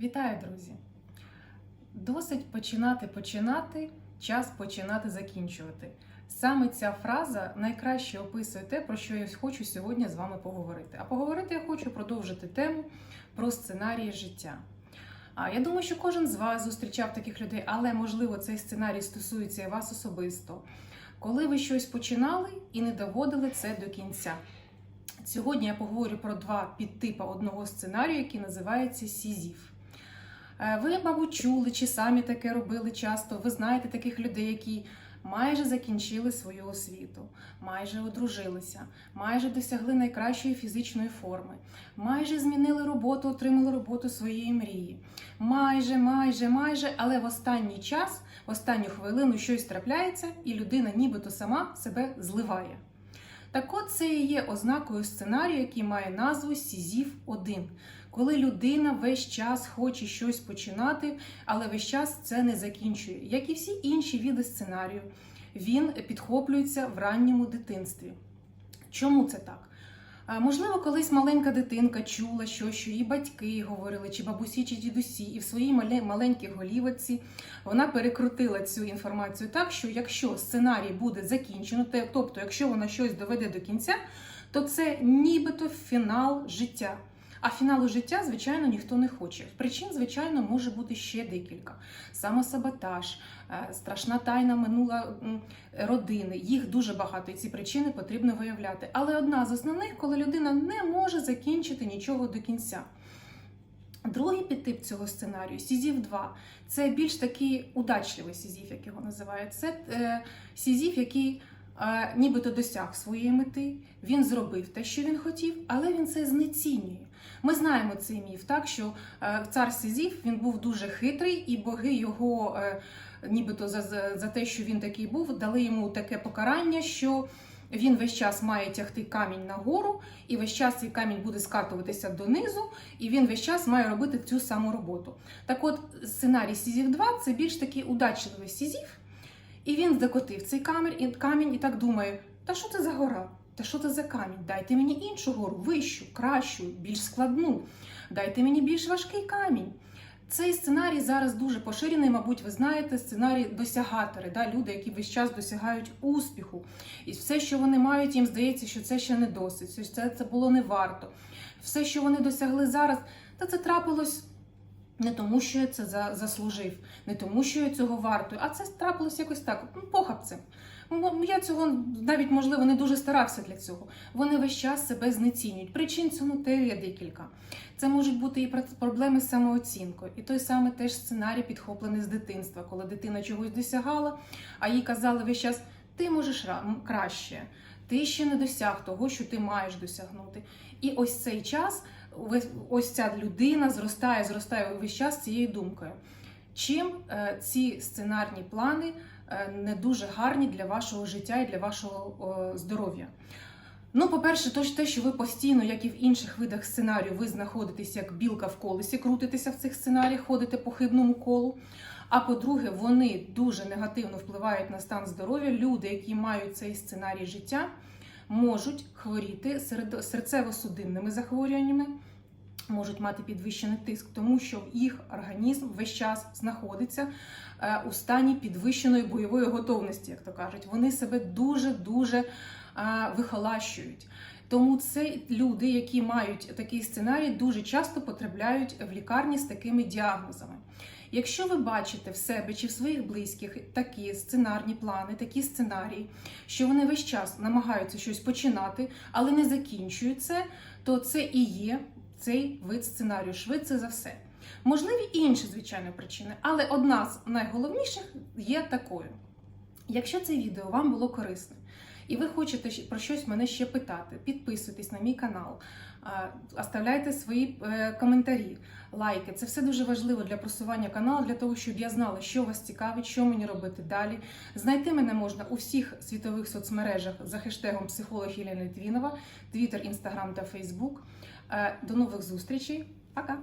Вітаю, друзі! Досить починати починати, час починати закінчувати. Саме ця фраза найкраще описує те, про що я хочу сьогодні з вами поговорити. А поговорити я хочу продовжити тему про сценарії життя. А я думаю, що кожен з вас зустрічав таких людей, але можливо цей сценарій стосується і вас особисто. Коли ви щось починали і не доводили це до кінця. Сьогодні я поговорю про два підтипи одного сценарію, який називається Сізіф. Е, Ви, мабуть, чули чи самі таке робили часто. Ви знаєте таких людей, які майже закінчили свою освіту, майже одружилися, майже досягли найкращої фізичної форми, майже змінили роботу, отримали роботу своєї мрії. Майже, майже, майже, але в останній час, в останню хвилину щось трапляється, і людина нібито сама себе зливає. Так от це і є ознакою сценарію, який має назву Сізів 1 коли людина весь час хоче щось починати, але весь час це не закінчує. Як і всі інші види сценарію, він підхоплюється в ранньому дитинстві. Чому це так? Можливо, колись маленька дитинка чула, що, що її батьки говорили, чи бабусі, чи дідусі, і в своїй мале- маленькій голівці вона перекрутила цю інформацію так, що якщо сценарій буде закінчено, тобто, якщо вона щось доведе до кінця, то це нібито фінал життя. А фіналу життя, звичайно, ніхто не хоче. Причин, звичайно, може бути ще декілька: самосаботаж, е, страшна тайна минула родини. Їх дуже багато, і ці причини потрібно виявляти. Але одна з основних, коли людина не може закінчити нічого до кінця. Другий підтип цього сценарію Сізів 2 це більш такий удачливий Сізів, як його називають. Це е, Сізів, який нібито досяг своєї мети, він зробив те, що він хотів, але він це знецінює. Ми знаємо цей міф, так що е, цар Сізів він був дуже хитрий, і боги його, е, нібито за, за, те, що він такий був, дали йому таке покарання, що він весь час має тягти камінь нагору, і весь час цей камінь буде скатуватися донизу, і він весь час має робити цю саму роботу. Так от, сценарій Сізів 2 це більш такий удачливий Сізів, і він закотив цей камінь і, камінь і так думає: та що це за гора? Та що це за камінь? Дайте мені іншу гору, вищу, кращу, більш складну. Дайте мені більш важкий камінь. Цей сценарій зараз дуже поширений, мабуть, ви знаєте, сценарій досягатори, да? люди, які весь час досягають успіху. І все, що вони мають, їм здається, що це ще не досить, що це, це було не варто. Все, що вони досягли зараз, та це трапилось не тому, що я це за- заслужив, не тому, що я цього вартую, а це трапилось якось так, ну, похабцем. Я цього навіть, можливо, не дуже старався для цього. Вони весь час себе знецінюють. Причин цьому теж є декілька. Це можуть бути і пр- проблеми з самооцінкою. І той самий теж сценарій підхоплений з дитинства, коли дитина чогось досягала, а їй казали весь час: ти можеш краще, ти ще не досяг того, що ти маєш досягнути. І ось цей час, ось ця людина зростає, зростає весь час цією думкою. Чим е, ці сценарні плани е, не дуже гарні для вашого життя і для вашого здоров'я? Ну, по-перше, то те, що ви постійно, як і в інших видах сценарію, ви знаходитесь як білка в колесі, крутитеся в цих сценаріях, ходите по хибному колу. А по-друге, вони дуже негативно впливають на стан здоров'я. Люди, які мають цей сценарій життя, можуть хворіти серцево-судинними захворюваннями, можуть мати підвищений тиск, тому що їх організм весь час знаходиться е, у стані підвищеної бойової готовності, як то кажуть. Вони себе дуже дуже вихолащують. Тому це люди, які мають такий сценарій, дуже часто потрапляють в лікарні з такими діагнозами. Якщо ви бачите в себе чи в своїх близьких такі сценарні плани, такі сценарії, що вони весь час намагаються щось починати, але не закінчують це, то це і є цей вид сценарію, швидше за все. Можливі і інші, звичайно, причини, але одна з найголовніших є такою. Якщо це відео вам було корисне, і ви хочете про щось мене ще питати, підписуйтесь на мій канал, оставляйте свої е, коментарі, лайки. Це все дуже важливо для просування каналу, для того, щоб я знала, що вас цікавить, що мені робити далі. Знайти мене можна у всіх світових соцмережах за хештегом психолог Єлена Літвінова, Твіттер, Інстаграм та Facebook. Е, До нових зустрічей. Пока!